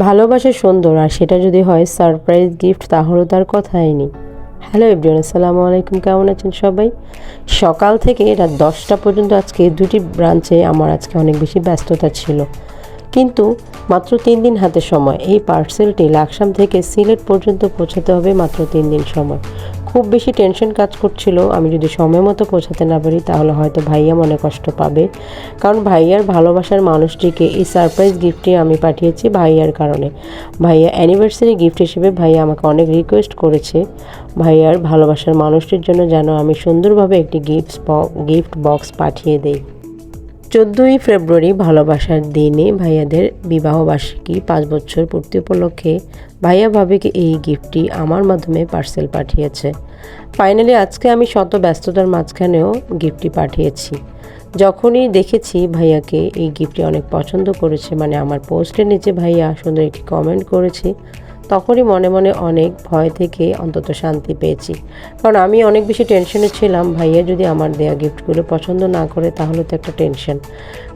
ভালোবাসা সুন্দর, আর সেটা যদি হয় সারপ্রাইজ গিফট তাহলে তার কথাই নেই। হ্যালো এভরিওয়ান আসসালামু আলাইকুম, কেমন আছেন সবাই? সকাল থেকে রাত দশটা পর্যন্ত আজকে দুটি ব্রাঞ্চে আমার আজকে অনেক বেশি ব্যস্ততা ছিল। কিন্তু মাত্র তিন দিন হাতে সময়, এই পার্সেলটি লাকসাম থেকে সিলেট পর্যন্ত পৌঁছাতে হবে মাত্র তিন দিন সময়। খুব বেশি টেনশন কাজ করছিল। আমি যদি সময় মতো পৌঁছাতে না পারি, তাহলে হয়তো ভাইয়া মনে কষ্ট পাবে। কারণ ভাইয়ার ভালোবাসার মানুষটিকে এই সারপ্রাইজ গিফটটি আমি পাঠিয়েছি ভাইয়ার কারণে। ভাইয়া অ্যানিভার্সারি গিফট হিসেবে ভাইয়া আমাকে অনেক রিকোয়েস্ট করেছে। ভাইয়ার ভালোবাসার মানুষটির জন্য যেন আমি সুন্দরভাবে একটি গিফট গিফট বক্স পাঠিয়ে দেই। চোদ্দোই ফেব্রুয়ারি ভালোবাসার দিনে ভাইয়াদের বিবাহবার্ষিকী পাঁচ বছর পূর্তি উপলক্ষে ভাইয়া ভাবিকে এই গিফটটি আমার মাধ্যমে পার্সেল পাঠিয়েছে। ফাইনালি আজকে আমি শত ব্যস্ততার মাঝখানেও গিফটটি পাঠিয়েছি। যখনই দেখেছি ভাইয়াকে এই গিফটটি অনেক পছন্দ করেছে মানে আমার পোস্টের নিচে ভাইয়া সুন্দর একটি কমেন্ট করেছে তখনই মনে মনে অনেক ভয় থেকে অন্তত শান্তি পেয়েছি। কারণ আমি অনেক বেশি টেনশনে ছিলাম, ভাইয়া যদি আমার দেয়া গিফটগুলো পছন্দ না করে তাহলে তো একটা টেনশন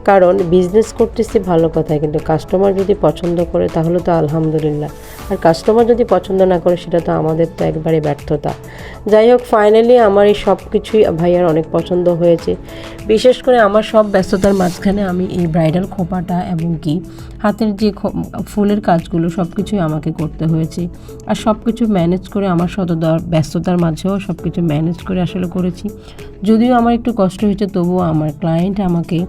কারণ বিজনেস করতেছি ভালো কথা কিন্তু কাস্টমার যদি পছন্দ করে তাহলে তো আলহামদুলিল্লাহ। আর কাস্টমার যদি পছন্দ না করে সেটা তো আমাদের তো একবারে ব্যর্থতা। যাই হোক ফাইনালি আমার এই সব কিছুই ভাইয়ার অনেক পছন্দ হয়েছে। বিশেষ করে আমার সব ব্যস্ততার মাঝখানে আমি এই ব্রাইডাল খোপাটা এবং কি হাতের যে ফুলের কাজগুলো সব কিছুই আমাকে করতে হয়েছে। আর সব কিছু ম্যানেজ করে আমার শতদর ব্যস্ততার মাঝেও সব কিছু ম্যানেজ করে আসলে করেছি। যদিও আমার একটু কষ্ট হয়েছে, তবুও আমার ক্লায়েন্ট আমাকে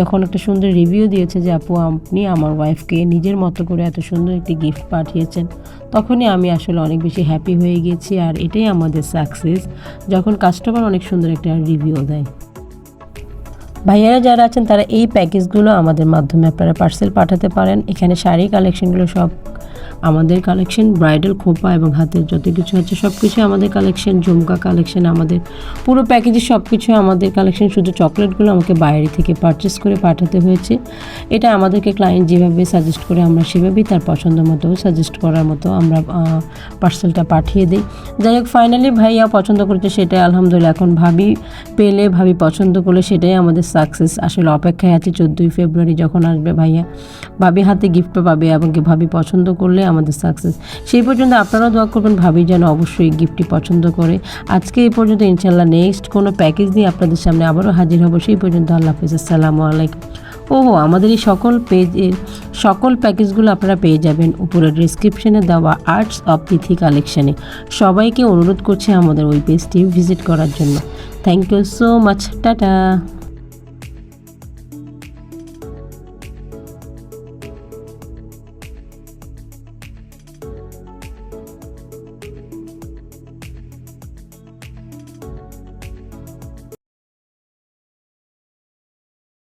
যখন একটা সুন্দর রিভিউ দিয়েছে যে, আপু, আপনি আমার ওয়াইফকে নিজের মতো করে এত সুন্দর একটি গিফট পাঠিয়েছেন। তখনই আমি আসলে অনেক বেশি হ্যাপি হয়ে গিয়েছি আর এটাই আমাদের সাকসেস যখন কাস্টমার অনেক সুন্দর একটা রিভিউ দেয়। ভাইয়ারা যারা আছেন, তারা এই প্যাকেজগুলো আমাদের মাধ্যমে আপনারা পার্সেল পাঠাতে পারেন। এখানে শাড়ি কালেকশনগুলো সব আমাদের কালেকশন ব্রাইডাল খোপা এবং হাতের যত কিছু আছে সব কিছু আমাদের কালেকশন ঝুমকা কালেকশন আমাদের পুরো প্যাকেজে সব কিছু আমাদের কালেকশন শুধু চকলেটগুলো আমাকে বাইরে থেকে পারচেস করে পাঠাতে হয়েছে। এটা আমাদেরকে ক্লায়েন্ট যেভাবে সাজেস্ট করে আমরা সেভাবেই তার পছন্দ মতো সাজেস্ট করার মতো আমরা পার্সেলটা পাঠিয়ে দিই। যাই হোক ফাইনালি ভাইয়া পছন্দ করেছে সেটাই আলহামদুলিল্লাহ। এখন ভাবি পেলে, ভাবি পছন্দ করলে সেটাই আমাদের সাকসেস আসলে অপেক্ষায় আছে চোদ্দোই ফেব্রুয়ারি যখন আসবে ভাইয়া। ভাবি হাতে গিফট পাবে এবং ভাবি পছন্দ করলে আমাদের সাকসেস সেই পর্যন্ত আপনারাও দোয়া করবেন, ভাবি যেন অবশ্যই গিফটটি পছন্দ করে। আজকে এই পর্যন্ত ইনশাল্লাহ নেক্সট কোনো প্যাকেজ নিয়ে আপনাদের সামনে আবারও হাজির হব। সেই পর্যন্ত আল্লাহ হাফিজ। আসসালামু আলাইকুম। ওহো, আমাদের এই সকল পেজের সকল প্যাকেজগুলো আপনারা পেয়ে যাবেন উপরে ডিসক্রিপশনে দেওয়া আর্টস অফ তিথি কালেকশানে সবাইকে অনুরোধ করছে আমাদের ওই পেজটি ভিজিট করার জন্য। Thank you so much tata.